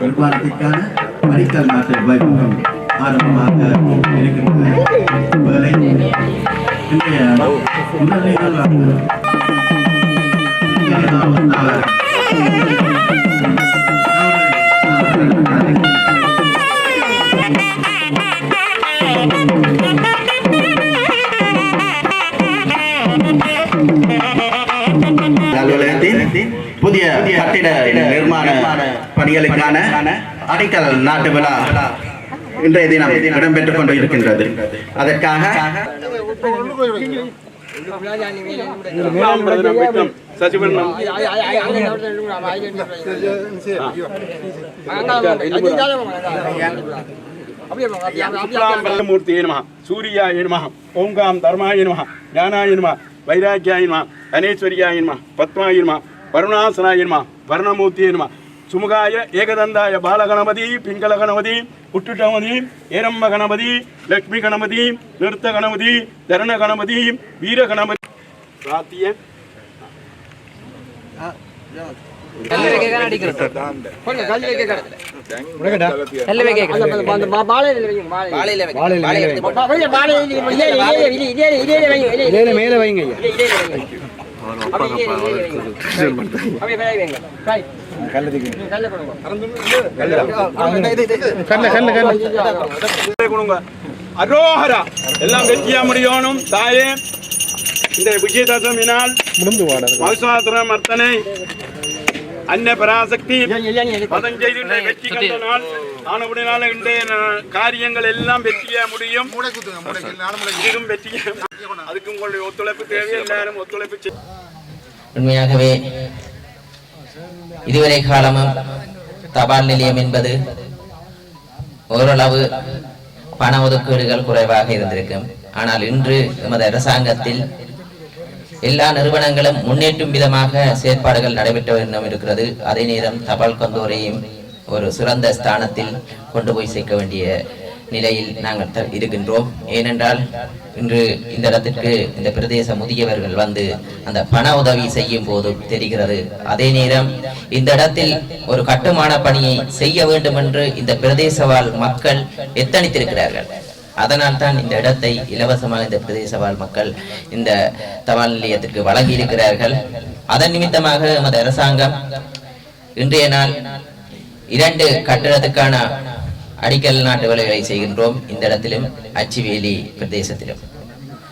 நிர்மாணத்திற்கான அடிக்கல் நாட்டு வைபவம் ஆரம்பமாக இருக்கின்றது வேலை இன்றைய முதல் நிகழ்வாக புதிய கட்டிட நிர்மாண பணிகளுக்கான அடிக்கல் நாட்டு விழா இன்றைய தினம் இடம்பெற்றுக் கொண்டு இருக்கின்றது அதற்காக மூர்த்தியே நம சூரியாய நம ஓங்காம் தர்மாய நம ஞானாய நம வைராக்கியாய நம அனேஸ்வரியாய நம பத்மாய நம வருணாசனாய நம வர்ணமூர்த்தியே நம. சுமுகாய ஏகதந்தாய பாலகணபதி பிங்கள கணபதி புட்டுட்டமதி ஏரம்ப கணபதி லக்ஷ்மி கணபதி நிறுத்த கணபதி தரண கணபதி வீர கணபதி பிரார்த்திய கொடுங்க அரோஹரா. எல்லாம் வெற்றியா முடியணும். தாயே இந்த விஜயதசமி நாள் மகசாசுர மர்த்தனை அன்ன பராசக்தி மதம் செய்து வெற்றி கண்ட நாள் ஆனவுடனால இன்றைய காரியங்கள் எல்லாம் வெற்றியா முடியும். இதுவும் வெற்றியா உங்களுடைய ஒத்துழைப்பு தேவை எல்லாரும் ஒத்துழைப்பு உண்மையாகவே இதுவரை காலமும் தபால் நிலையம் என்பது ஓரளவு பண ஒதுக்கீடுகள் குறைவாக இருந்திருக்கும். ஆனால் இன்று எமது அரசாங்கத்தில் எல்லா நிறுவனங்களும் முன்னேற்றும் விதமாக செயற்பாடுகள் நடைபெற்ற வேண்டும் இருக்கிறது. அதே நேரம் தபால் கொந்தோரையும் ஒரு சிறந்த ஸ்தானத்தில் கொண்டு போய் சேர்க்க வேண்டிய நிலையில் நாங்கள் த- இருக்கின்றோம். ஏனென்றால் இன்று இந்த இடத்திற்கு இந்த பிரதேச முதியவர்கள் வந்து அந்த பண உதவி செய்யும் போது தெரிகிறது. அதே நேரம் இந்த இடத்தில் ஒரு கட்டுமான பணியை செய்ய வேண்டும் என்று இந்த பிரதேசவாழ் மக்கள் எத்தனித்திருக்கிறார்கள். அதனால் தான் இந்த இடத்தை இலவசமாக இந்த பிரதேசவாழ் மக்கள் இந்த தபால் நிலையத்திற்கு வழங்கி இருக்கிறார்கள். அதன் நிமித்தமாக எமது அரசாங்கம் இன்றைய நாள் இரண்டு கட்டடத்துக்கான அடிக்கல் நாட்டு வேலைகளை செய்கின்றோம். இந்த இடத்திலும் அச்சுவேலி பிரதேசத்திலும்.